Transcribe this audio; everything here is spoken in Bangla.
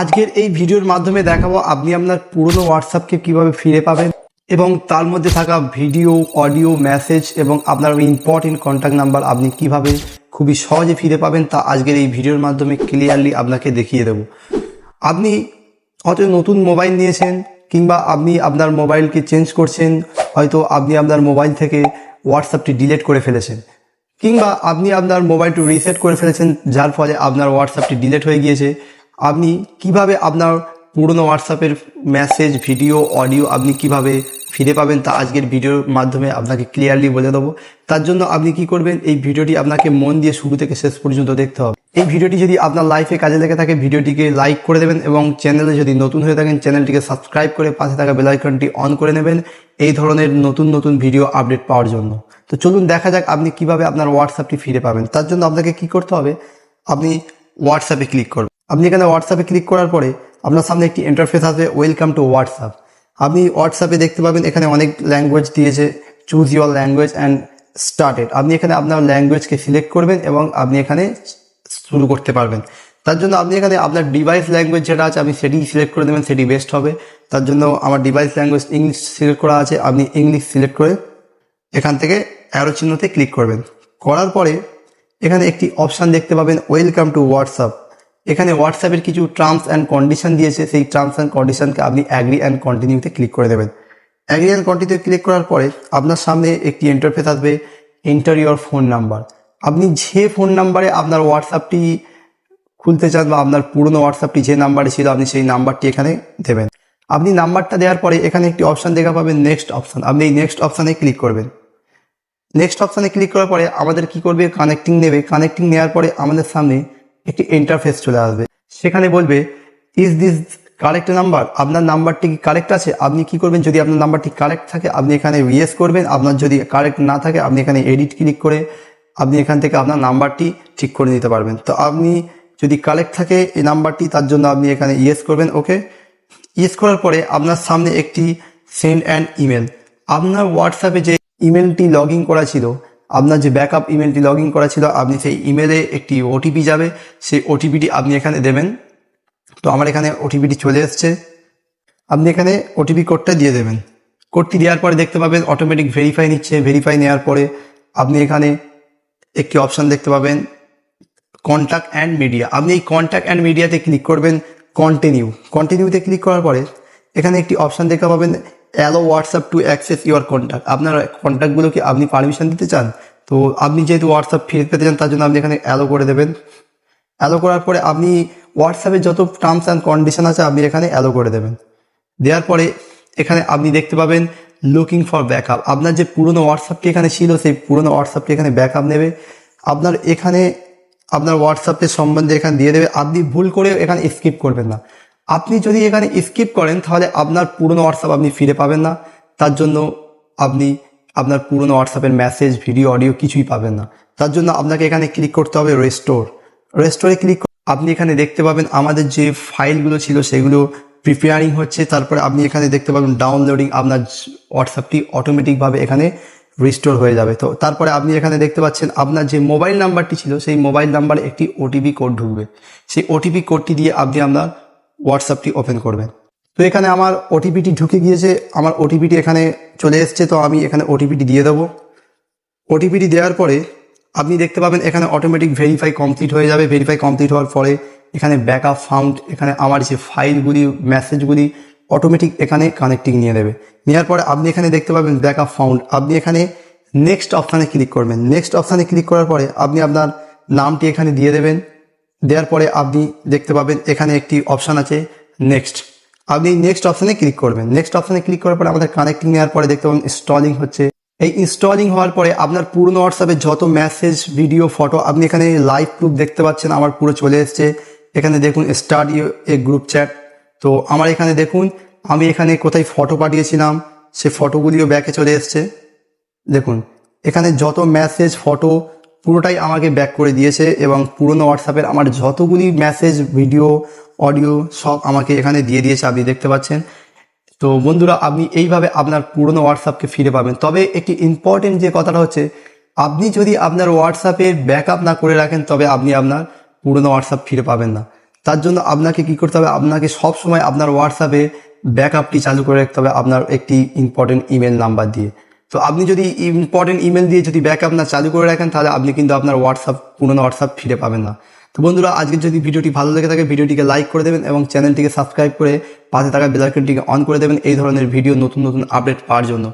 আজকের এই ভিডিওর মাধ্যমে দেখাবো আপনি আপনার পুরনো হোয়াটসঅ্যাপকে কীভাবে ফিরে পাবেন এবং তার মধ্যে থাকা ভিডিও, অডিও মেসেজ এবং আপনার ইম্পর্টেন্ট কন্ট্যাক্ট নাম্বার আপনি কীভাবে খুবই সহজে ফিরে পাবেন তা আজকের এই ভিডিওর মাধ্যমে ক্লিয়ারলি আপনাকে দেখিয়ে দেবো। আপনি হয়তো নতুন মোবাইল নিয়েছেন কিংবা আপনি আপনার মোবাইলকে চেঞ্জ করছেন, হয়তো আপনি আপনার মোবাইল থেকে হোয়াটসঅ্যাপটি ডিলেট করে ফেলেছেন কিংবা আপনি আপনার মোবাইলটি রিসেট করে ফেলেছেন, যার ফলে আপনার হোয়াটসঅ্যাপটি ডিলেট হয়ে গিয়েছে। আপনি কীভাবে আপনার পুরনো হোয়াটসঅ্যাপের মেসেজ ভিডিও অডিও আপনি কীভাবে ফিরে পাবেন তা আজকের ভিডিওর মাধ্যমে আপনাকে ক্লিয়ারলি বলে দেবো। তার জন্য আপনি কি করবেন, এই ভিডিওটি আপনাকে মন দিয়ে শুরু থেকে শেষ পর্যন্ত দেখতে হবে। এই ভিডিওটি যদি আপনার লাইফে কাজে লেগে থাকে ভিডিওটিকে লাইক করে দেবেন এবং চ্যানেলে যদি নতুন হয়ে থাকেন চ্যানেলটিকে সাবস্ক্রাইব করে পাশে থাকা বেলাইকনটি অন করে নেবেন, এই ধরনের নতুন নতুন ভিডিও আপডেট পাওয়ার জন্য। তো চলুন দেখা যাক আপনি কীভাবে আপনার হোয়াটসঅ্যাপটি ফিরে পাবেন। তার জন্য আপনাকে কি করতে হবে, আপনি হোয়াটসঅ্যাপে ক্লিক করবেন। আপনি এখানে হোয়াটসঅ্যাপে ক্লিক করার পরে আপনার সামনে একটি ইন্টারফেস আসবে ওয়েলকাম টু হোয়াটসঅ্যাপ আপনি হোয়াটসঅ্যাপে দেখতে পাবেন এখানে অনেক ল্যাঙ্গুয়েজ দিয়েছে choose your language and started আপনি এখানে আপনার ল্যাঙ্গুয়েজকে সিলেক্ট করবেন এবং আপনি এখানে শুরু করতে পারবেন। তার জন্য আপনি এখানে আপনার ডিভাইস ল্যাঙ্গুয়েজ যেটা আছে, আপনি সেটি সিলেক্ট করে দেবেন সেটি বেস্ট হবে। তার জন্য আমার ডিভাইস ল্যাঙ্গুয়েজ ইংলিশ সিলেক্ট করা আছে, আপনি ইংলিশ সিলেক্ট করে এখান থেকে অ্যারো চিহ্নতে ক্লিক করবেন। করার পরে এখানে একটি অপশান দেখতে পাবেন ওয়েলকাম টু হোয়াটসঅ্যাপ এখানে হোয়াটসঅ্যাপের কিছু টার্মস অ্যান্ড কন্ডিশন দিয়েছে, সেই টার্মস অ্যান্ড কন্ডিশনকে আপনি অ্যাগ্রি অ্যান্ড কন্টিনিউতে ক্লিক করে দেবেন। অ্যাগ্রি অ্যান্ড কন্টিনিউ ক্লিক করার পরে আপনার সামনে একটি ইন্টারফেস আসবে এন্টার ইউর ফোন নাম্বার আপনি যে ফোন নাম্বারে আপনার হোয়াটসঅ্যাপটি খুলতে চান বা আপনার পুরনো হোয়াটসঅ্যাপটি যে নাম্বারে ছিল, আপনি সেই নাম্বারটি এখানে দেবেন। আপনি নাম্বারটা দেওয়ার পরে এখানে একটি অপশান দেখা পাবেন নেক্সট অপশান আপনি এই নেক্সট অপশানে ক্লিক করবেন। নেক্সট অপশানে ক্লিক করার পরে আমাদের কি করবে? কানেক্টিং নেবে। কানেক্টিং নেওয়ার পরে আমাদের সামনে একটি ইন্টারফেস চলে আসবে। সেখানে বলবে ইজ দিস কারেক্ট নাম্বার আপনার নাম্বারটি কি কারেক্ট আছে? আপনি কি করবেন? যদি আপনার নাম্বারটি কারেক্ট থাকে, আপনি এখানে ইয়েস করবেন। আপনার যদি কারেক্ট না থাকে, আপনি এখানে এডিট ক্লিক করে আপনি এখান থেকে আপনার নাম্বারটি ঠিক করে নিতে পারবেন। তো আপনি যদি কারেক্ট থাকে এই নাম্বারটি তার জন্য আপনি এখানে ইয়েস করবেন ওকে ইয়েস করার পরে আপনার সামনে একটি সেন্ড অ্যান্ড ইমেল আপনার হোয়াটসঅ্যাপে যে ইমেলটি লগ করা ছিল আপনার যে ব্যাকআপ ইমেলটি লগ ইন করা ছিল, আপনি সেই ইমেলে একটি ওটিপি যাবে। সেই ওটিপিটি আপনি এখানে দেবেন। তো আমার এখানে ওটিপিটি চলে এসছে। আপনি এখানে ওটিপি কোডটা দিয়ে দেবেন। কোডটি দেওয়ার পরে দেখতে পাবেন অটোমেটিক ভেরিফাই নিচ্ছে। ভেরিফাই নেওয়ার পরে আপনি এখানে একটি অপশান দেখতে পাবেন কন্ট্যাক্ট অ্যান্ড মিডিয়া আপনি এই কন্ট্যাক্ট অ্যান্ড মিডিয়াতে ক্লিক করবেন কন্টিনিউ কন্টিনিউতে ক্লিক করার পরে এখানে একটি অপশান দেখতে পাবেন allow WhatsApp to access your contact আপনার কন্ট্যাক্টগুলোকে আপনি পারমিশন দিতে চান? তো আপনি যেহেতু হোয়াটসঅ্যাপ ফিরে পেতে চান, তার জন্য আপনি এখানে অ্যালো করে দেবেন। অ্যালো করার পরে আপনি হোয়াটসঅ্যাপে যত টার্মস অ্যান্ড কন্ডিশন আছে, আপনি এখানে অ্যালো করে দেবেন। দেওয়ার পরে এখানে আপনি দেখতে পাবেন লুকিং ফর ব্যাকআপ আপনার যে পুরনো হোয়াটসঅ্যাপটি এখানে ছিল, সেই পুরনো হোয়াটসঅ্যাপটি এখানে ব্যাকআপ নেবে। আপনার এখানে আপনার হোয়াটসঅ্যাপের সম্বন্ধে এখানে দিয়ে দেবে। আপনি ভুল করে এখানে স্কিপ করবেন না। আপনি যদি এখানে স্কিপ করেন, তাহলে আপনার পুরনো হোয়াটসঅ্যাপ আপনি ফিরে পাবেন না। তার জন্য আপনি আপনার পুরনো হোয়াটসঅ্যাপের মেসেজ ভিডিও অডিও কিছুই পাবেন না। তার জন্য আপনাকে এখানে ক্লিক করতে হবে রেস্টোর রেস্টোরে ক্লিক আপনি এখানে দেখতে পাবেন আমাদের যে ফাইলগুলো ছিল, সেগুলো প্রিপেয়ারিং হচ্ছে। তারপরে আপনি এখানে দেখতে পাবেন ডাউনলোডিং আপনার হোয়াটসঅ্যাপটি অটোমেটিকভাবে এখানে রিস্টোর হয়ে যাবে। তো তারপরে আপনি এখানে দেখতে পাচ্ছেন আপনার যে মোবাইল নাম্বারটি ছিল, সেই মোবাইল নাম্বারে একটি ওটিপি কোড ঢুকবে। সেই ওটিপি কোডটি দিয়ে আপনি আপনার হোয়াটসঅ্যাপটি ওপেন করবেন। তো এখানে আমার ওটিপিটি ঢুকে গিয়েছে, আমার ওটিপিটি এখানে চলে এসছে, তো আমি এখানে ওটিপিটি দিয়ে দেবো। ওটিপিটি দেওয়ার পরে আপনি দেখতে পাবেন এখানে অটোমেটিক ভেরিফাই কমপ্লিট হয়ে যাবে। ভেরিফাই কমপ্লিট হওয়ার পরে এখানে ব্যাকআপ ফাউন্ড এখানে আমার যে ফাইলগুলি মেসেজগুলি অটোমেটিক এখানে কানেক্টিং নিয়ে নেবে। নেওয়ার পরে আপনি এখানে দেখতে পাবেন ব্যাকআপ ফাউন্ড আপনি এখানে নেক্সট অপশানে ক্লিক করবেন। নেক্সট অপশানে ক্লিক করার পরে আপনি আপনার নামটি এখানে দিয়ে দেবেন। দেওয়ার পরে আপনি দেখতে পাবেন এখানে একটি অপশান আছে নেক্সট আপনি নেক্সট অপশানে ক্লিক করবেন। নেক্সট অপশানে ক্লিক করার পরে আমাদের কানেক্টিং নেওয়ার পরে দেখতে পাবেন ইনস্টলিং হচ্ছে। এই ইনস্টলিং হওয়ার পরে আপনার পুরনো হোয়াটসঅ্যাপে যত মেসেজ ভিডিও ফটো আপনি এখানে লাইভ প্রুফ দেখতে পাচ্ছেন, আমার পুরো চলে এসছে। এখানে দেখুন স্টার্ট এ গ্রুপ চ্যাট তো আমার এখানে দেখুন, আমি এখানে কোথায় ফটো পাঠিয়েছিলাম, সে ফটোগুলিও ব্যাকে চলে এসছে। দেখুন, এখানে যত মেসেজ ফটো পুরোটাই আমাকে ব্যাক করে দিয়েছে এবং পুরনো হোয়াটসঅ্যাপের আমার যতগুলি মেসেজ ভিডিও অডিও সব আমাকে এখানে দিয়ে দিয়েছে, আপনি দেখতে পাচ্ছেন। তো বন্ধুরা, আপনি এইভাবে আপনার পুরনো হোয়াটসঅ্যাপকে ফিরে পাবেন। তবে একটি ইম্পর্টেন্ট যে কথাটা হচ্ছে, আপনি যদি আপনার হোয়াটসঅ্যাপের ব্যাকআপ না করে রাখেন, তবে আপনি আপনার পুরনো হোয়াটসঅ্যাপ ফিরে পাবেন না। তার জন্য আপনাকে কি করতে হবে? আপনাকে সব সময় আপনার হোয়াটসঅ্যাপে ব্যাকআপটি চালু করে রাখতে হবে আপনার একটি ইম্পর্টেন্ট ইমেল নাম্বার দিয়ে। তো আপনি যদি ইম্পর্টেন্ট ইমেল দিয়ে যদি ব্যাকআপ না চালু করে রাখেন, তাহলে আপনি কিন্তু আপনার হোয়াটসঅ্যাপ পুরোনো হোয়াটসঅ্যাপ ফিরে পাবেন না। তো বন্ধুরা আজকে যদি ভিডিওটি ভালো লেগে থাকে, ভিডিওটিকে লাইক করে দেবেন এবং চ্যানেলটিকে সাবস্ক্রাইব করে পাশে থাকা বেলাইকনটিকে অন করে দেবেন, এই ধরনের ভিডিও নতুন নতুন আপডেট পাওয়ার জন্য।